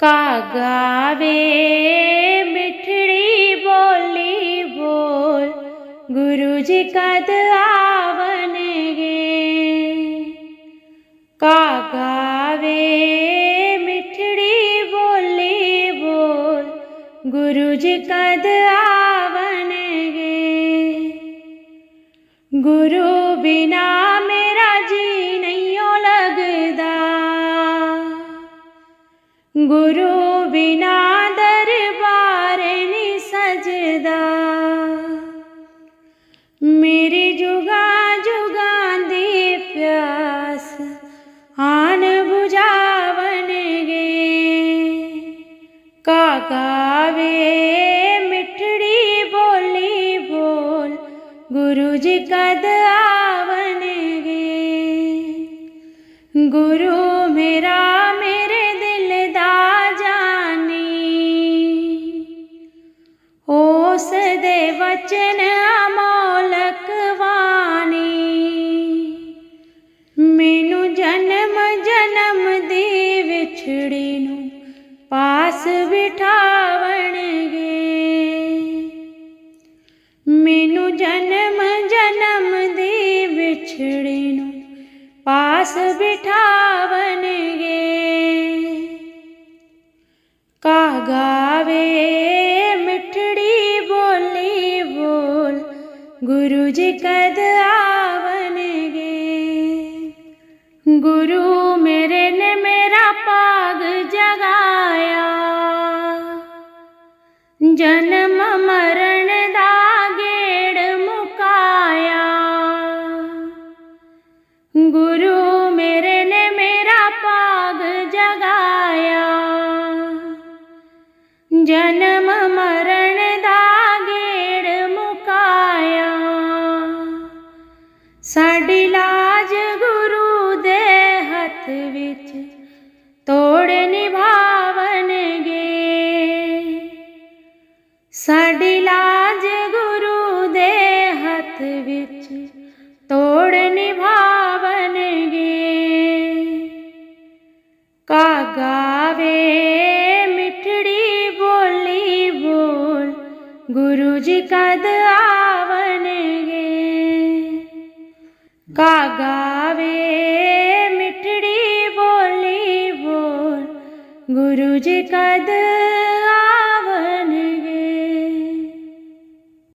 का गावे मिठड़ी बोली बोल गुरु जी कद आवन गे। का गावे मिठड़ी बोली बोल गुरु जी कद आवन गे। गुरु बिना गुरु बिना दरबार नी सजदा। मेरी जुगा जुगा दी प्यास, आन बुझावन गे। काकावे मिठड़ी बोली बोल गुरु जी कद आवन गे। गुरु मेरा ਉਸ ਦੇ ਵਚਨ ਅਮੋਲਕ ਬਾਣੀ ਮੈਨੂੰ ਜਨਮ ਜਨਮ ਦੀ ਵਿਛੜੀ ਨੂੰ ਪਾਸ ਬਿਠਾਵਣਗੇ। ਮੈਨੂੰ ਜਨਮ ਜਨਮ ਦੀ ਵਿਛੜੀ ਨੂੰ ਪਾਸ ਬਿਠਾਵਣਗੇ। ਕਾਗਾਵੇ ਮਿਠੜੀ गुरु जी कद आवन गे गुरु मेरे ने मेरा पाग जगाया। जन्म मरण दा गेड़ मुकाया। गुरु मेरे ने मेरा पाग जगाया। जन्म मरण ਸਾਡੀ ਲਾਜ ਗੁਰੂ ਦੇ ਹੱਥ ਵਿੱਚ ਤੋੜ ਨਿਭਾਵਣਗੇ। ਸਾਡੀ ਲਾਜ ਗੁਰੂ ਦੇ ਹੱਥ ਵਿੱਚ ਤੋੜ ਨਿਭਾਵਣਗੇ। ਕਾਗਾਵੇ ਮਿੱਠੜੀ ਬੋਲੀ ਬੋਲ, ਗੁਰੂ ਜੀ ਕਦ ਆਵਣਗੇ? કાગાવે મીઠડી બોલી બોલ ગુરુજી કદ